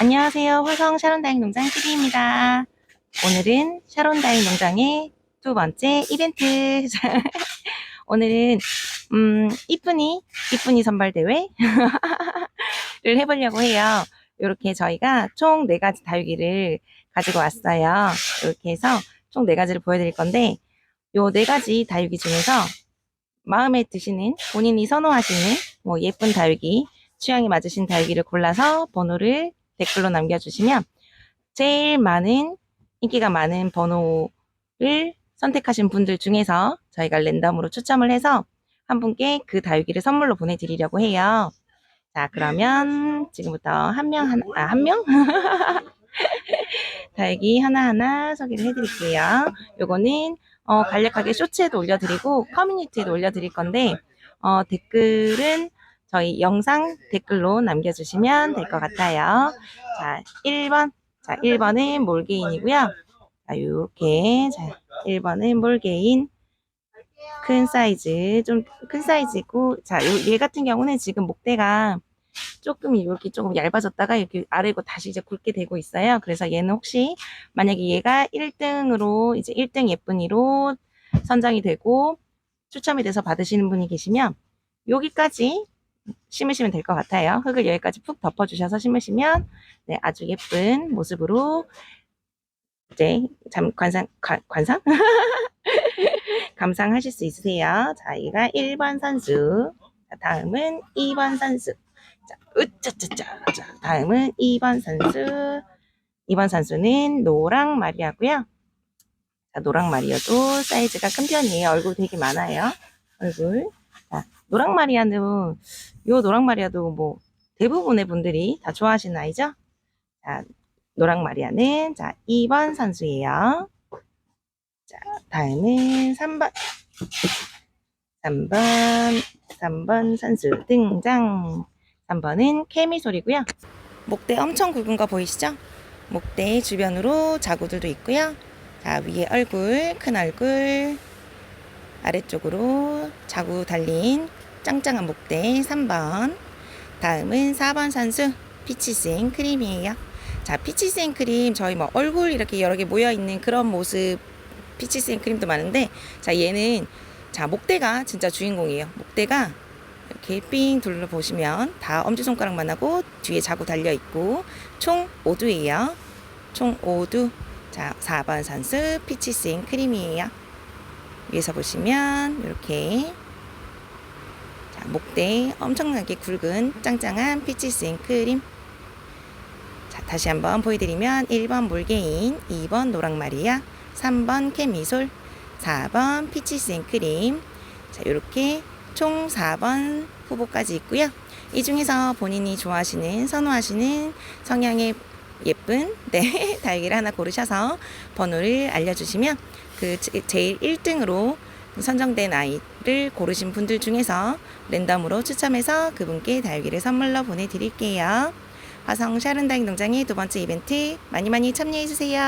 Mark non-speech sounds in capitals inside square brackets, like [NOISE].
안녕하세요. 화성 샤론다잉 농장 TV입니다. 오늘은 샤론다잉 농장의 두 번째 이벤트. [LAUGHS] 오늘은, 음, 이쁜이, 이쁜이 선발 대회를 [LAUGHS] 해보려고 해요. 이렇게 저희가 총 네 가지 다육이를 가지고 왔어요. 이렇게 해서 총 네 가지를 보여드릴 건데, 요 네 가지 다육이 중에서 마음에 드시는, 본인이 선호하시는, 뭐 예쁜 다육이, 취향이 맞으신 다육이를 골라서 번호를 댓글로 남겨주시면 제일 많은 인기가 많은 번호를 선택하신 분들 중에서 저희가 랜덤으로 추첨을 해서 한 분께 그 다육이를 선물로 보내드리려고 해요. 자, 그러면 지금부터 한 명, 하나, 아? 다육이 [LAUGHS] 하나하나 소개를 해드릴게요. 요거는 어, 간략하게 쇼츠에도 올려드리고 커뮤니티에도 올려드릴 건데 어, 댓글은 저희 영상 댓글로 남겨주시면 될 것 같아요. 자, 1번. 자, 1번은 몰개인이고요. 자, 요렇게. 자, 1번은 몰개인. 큰 사이즈. 좀 큰 사이즈고. 자, 요, 얘 같은 경우는 지금 목대가 조금 이렇게 조금 얇아졌다가 이렇게 아래고 다시 이제 굵게 되고 있어요. 그래서 얘는 혹시 만약에 얘가 1등으로 이제 1등 예쁜이로 선정이 되고 추첨이 돼서 받으시는 분이 계시면 여기까지 심으시면 될 것 같아요. 흙을 여기까지 푹 덮어주셔서 심으시면 네, 아주 예쁜 모습으로 이제 잠 관상 관, 관상 [LAUGHS] 감상하실 수 있으세요. 자, 얘가 1번 선수. 자, 다음은 2번 선수. 자, 으짜짜짜. 자, 다음은 2번 선수. 2번 선수는 노랑 마리아고요. 자, 노랑 마리아도 사이즈가 큰 편이에요. 얼굴 되게 많아요. 얼굴. 자, 노랑 마리아는 요 노랑 마리아도 뭐 대부분의 분들이 다 좋아하시는 아이죠? 자, 노랑 마리아는 자, 2번 선수예요. 자, 다음은 3번. 3번, 3번 선수 등장. 3번은 케미솔이고요. 목대 엄청 굵은 거 보이시죠? 목대 주변으로 자구들도 있고요. 자, 위에 얼굴, 큰 얼굴, 아래쪽으로 자구 달린 짱짱한 목대 3번. 다음은 4번 선수 피치 생 크림이에요. 자, 피치 생 크림 저희 뭐 얼굴 이렇게 여러 개 모여 있는 그런 모습 피치 생 크림도 많은데 자, 얘는 자, 목대가 진짜 주인공이에요. 목대가 이렇게 삥 둘러 보시면 다 엄지손가락만 하고 뒤에 자구 달려 있고 총 5두예요. 총 5두. 자, 4번 선수 피치 생 크림이에요. 위에서 보시면 이렇게 자, 목대 엄청나게 굵은 짱짱한 피치 생 크림 자, 다시 한번 보여드리면 1번 물개인 2번 노랑마리아 3번 케미솔 4번 피치 생 크림 자, 이렇게 총 4번 후보까지 있고요. 이 중에서 본인이 좋아하시는 선호하시는 성향의 예쁜 [LAUGHS] 네 다육이를 하나 고르셔서 번호를 알려주시면 그 제- 제일 1등으로 선정된 아이를 고르신 분들 중에서 랜덤으로 추첨해서 그분께 다육이를 선물로 보내드릴게요. 화성 샤른다잉 농장의 두 번째 이벤트 많이 많이 참여해주세요.